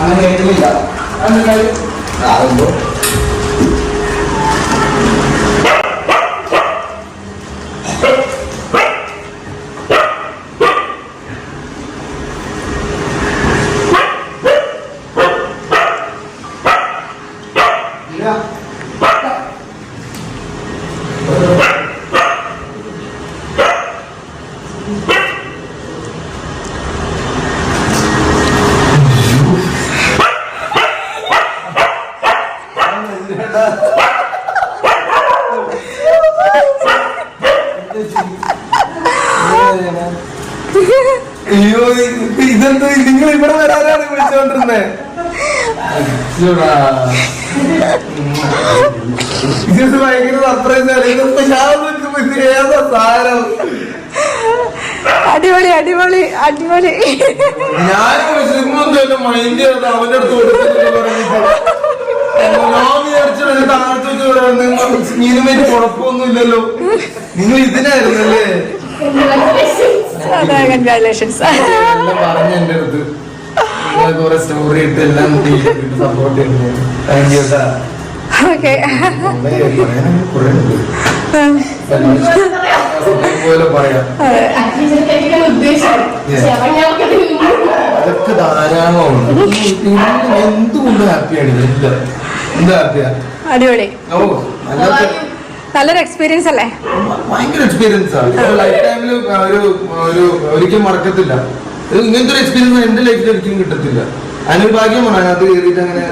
അങ്ങനെ കേട്ടില്ല അതെന്തോ അയ്യോ ഇത് ഇതെന്തോ? നിങ്ങൾ ഇവിടെ വരാനാണ് വിളിച്ചോണ്ടിരുന്നേ. ഇത് ഭയങ്കര സർപ്രൈസ് ഏതാ സാധനം? അടിപൊളി അടിപൊളി അടിപൊളി. ഞാൻ സിമ്മൊന്നും മൈൻഡ് ചെയ്ത് അവന്റെ അടുത്ത് കൊടുത്തിട്ട് പറഞ്ഞിട്ട്. മീനുമേറ്റ് കുഴപ്പമൊന്നുമില്ലല്ലോ. നിങ്ങൾ ഇതിനായിരുന്നല്ലേ? പറഞ്ഞു എന്റെ അടുത്ത്. കുറെ സ്റ്റോറി ഇട്ട് എല്ലാം സപ്പോർട്ട് ചെയ്യുന്നു താങ്ക് യു സാർ ഓക്കെ കുറെ ഉണ്ട്. പോലെ പറയാം. അതൊക്കെ ധാരാളമാണ് എന്തുകൊണ്ട് ഹാപ്പിയാണ് എന്ത് ഹാപ്പിയാ അടിപൊളി. നല്ലൊരു എക്സ്പീരിയൻസ് അല്ലേ? ഭയങ്കര എക്സ്പീരിയൻസ് ആണ്. ലൈഫ് ടൈമിൽ ഒരു ഒരു ഒരിക്കലും മറക്കത്തില്ല. ഇത് ഇങ്ങനത്തെ ഒരു എക്സ്പീരിയൻസ് എന്റെ ലൈഫിൽ ഒരിക്കലും കിട്ടത്തില്ല.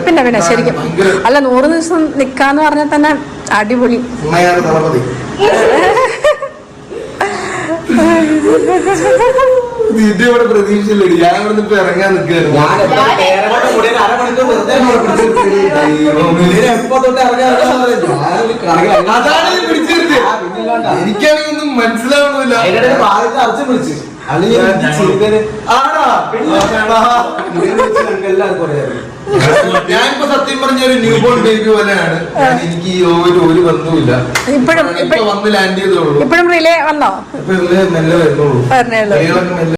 പിന്നെ പിന്നെ ശരിക്കും. അല്ല നൂറ് ദിവസം നിക്കാന്ന് പറഞ്ഞാൽ തന്നെ അടിപൊളി. തളപതി. നിന്റെ ഇവിടെ പ്രതീക്ഷയില്ല ഞാൻ ഇവിടെ നിന്ന് ഇപ്പൊ ഇറങ്ങാൻ നിൽക്കായിരുന്നു അതാണ് ഞാൻ പിടിച്ചിരുന്നത് എനിക്കാണെങ്കിൽ ഒന്നും മനസ്സിലാവണമില്ല. ആടാ ഞാനിപ്പോ സത്യം പറഞ്ഞ ഒരു ന്യൂ ബോൺ ബേബി പോലെയാണ് എനിക്ക് ഈ ഒരു ഒരു ബന്ധവുമില്ല. ഇപ്പഴും- ഇപ്പൊ വന്ന് ലാൻഡ് ചെയ്തേ ഉള്ളൂ. ഇപ്പോഴും റിലേ വന്നോ? മെല്ലെ വരുന്നുള്ളൂ. മെല്ലെ